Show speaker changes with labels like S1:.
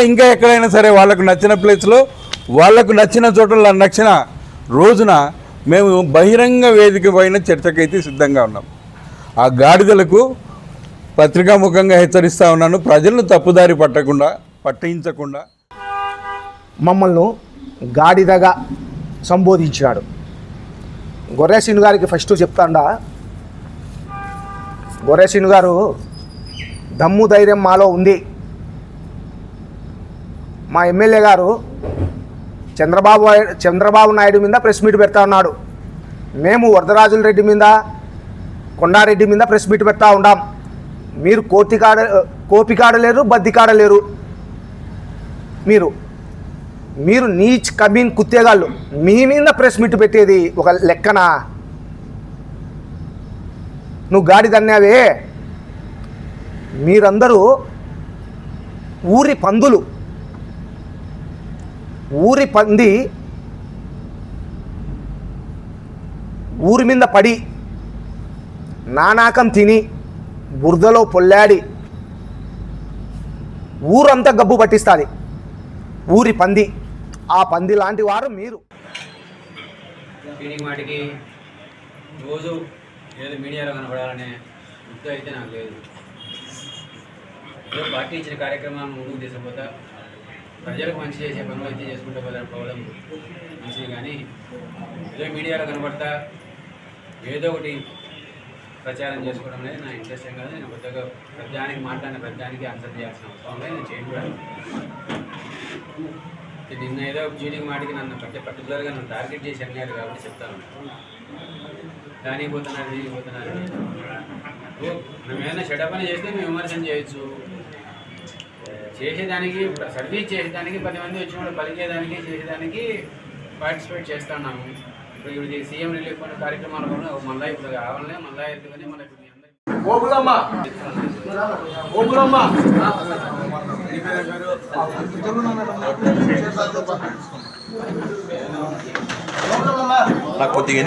S1: ఇంకా ఎక్కడైనా సరే వాళ్ళకు నచ్చిన ప్లేస్లో వాళ్ళకు నచ్చిన చోట్ల నచ్చిన రోజున మేము బహిరంగ వేదిక పైన చర్చకైతే సిద్ధంగా ఉన్నాం. ఆ గాడిదలకు పత్రికాముఖంగా హెచ్చరిస్తూ ఉన్నాను. ప్రజలను తప్పుదారి పట్టకుండా పట్టించకుండా.
S2: మమ్మల్ని గాడిదగా సంబోధించాడు గొర్రెసీను గారికి ఫస్ట్ చెప్తాండా గొర్రెసీను గారు దమ్ము ధైర్యం మాలో ఉంది. మా ఎమ్మెల్యే గారు చంద్రబాబు చంద్రబాబు నాయుడు మీద ప్రెస్ మీట్ పెడతా ఉన్నాడు. మేము వరదరాజుల రెడ్డి మీద కొండారెడ్డి మీద ప్రెస్ మీట్ పెడతా ఉన్నాం మీరు కోతికాడ కోపికాడలేరు బద్దికాడలేరు మీరు మీరు నీచ్ కమీన్ కుత్తేగాళ్ళు మీ మీద ప్రెస్ మీట్ పెట్టేది ఒక లెక్కన. నువ్వు గాడి తన్నావే. మీరందరూ ఊరి పందులు. ఊరి పంది ఊరి మీద పడి నానాకం తిని బురదలో పొల్లాడి ఊరంతా గబ్బు పట్టిస్తుంది. ఊరి పంది. ఆ పంది లాంటి వారు మీరు.
S3: ఫీడింగ్ వాటికి రోజు ఏదో మీడియాలో కనపడాలనే గుర్తు అయితే నాకు లేదు. పార్టీ ఇచ్చిన కార్యక్రమాలను ముందుకు తీసుకుపోతా. ప్రజలకు మంచి చేసే పనులు అయితే చేసుకుంటే పోదా- పోవడం మంచిది. కానీ ఏదో మీడియాలో కనబడతా ఏదో ఒకటి ప్రచారం చేసుకోవడం అనేది నా ఇంట్రెస్ట్ ఏం కాదు. నేను కొద్దిగా ప్రజానికి మాట్లాడిన ప్రజానికి ఆన్సర్ చేయాల్సిన అవసరం లేదు. నేను చేయకూడదు నిన్న ఏదో జీడికి మాటికి నన్ను ప్రతి పర్టికులర్గా నన్ను టార్గెట్ చేసి అన్నారు కాబట్టి చెప్తాను దానికి పోతున్నారు దీనికి పోతున్నారు. అని. ఓ, మనం ఏదైనా చెడ్డ చేస్తే మేము విమర్శన చేయొచ్చు. చేసేదానికి సర్వీస్ చేసేదానికి పది మంది వచ్చినప్పుడు పలికేదానికి చేసేదానికి పార్టిసిపేట్ చేస్తున్నాము ఇప్పుడు ఇది సీఎం రిలీఫ్ ఫండ్ కార్యక్రమాలు కూడా మళ్ళీ ఇప్పుడు కావాలనే మళ్ళీ ఎందుకని మళ్ళీ ఇప్పుడు మీ అందరికీ
S4: నాకు కొద్దిగా